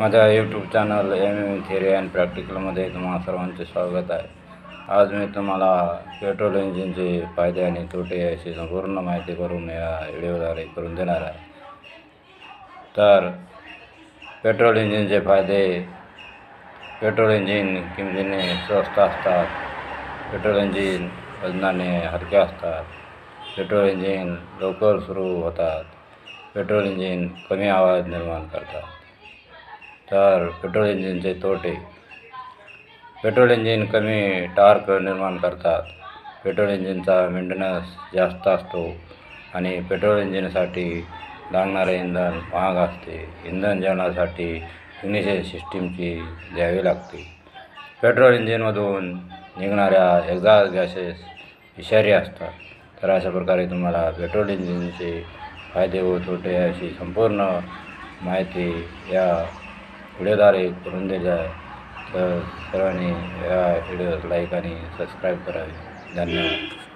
माझ्या YouTube channel M M theory and प्रॅक्टिकलमध्ये तुम्हा सर्वांचे स्वागत आहे. आज मी तुम्हाला पेट्रोल इंजिनचे फायदे आणि तोटे याची संपूर्ण माहिती करून या व्हिडिओद्वारे करून देणार आहे. तर पेट्रोल इंजिनचे फायदे पेट्रोल इंजिन किमतीने स्वस्त असतात पेट्रोल इंजिन वजनाने हलके असतात पेट्रोल इंजिन लवकर सुरू होतात पेट्रोल इंजिन कमी आवाज निर्माण करतात. तर पेट्रोल इंजिनचे तोटे पेट्रोल इंजिन कमी टार्क निर्माण करतात पेट्रोल इंजिनचा मेंटेनन्स जास्त असतो आणि पेट्रोल इंजिनसाठी लागणारे इंधन महाग असते इंधन जेवणासाठी इग्निशन सिस्टीमची द्यावी लागते पेट्रोल इंजिनमधून निघणाऱ्या एक्झॉस्ट गॅसेस विषारी असतात तर अशा प्रकारे तुम्हाला पेट्रोल इंजिनचे फायदे व तोटे याची संपूर्ण माहिती या व्हिडिओद्वारे करून द्यायचा आहे तर सर्वांनी या व्हिडिओ लाईक आणि सबस्क्राईब करावे. धन्यवाद.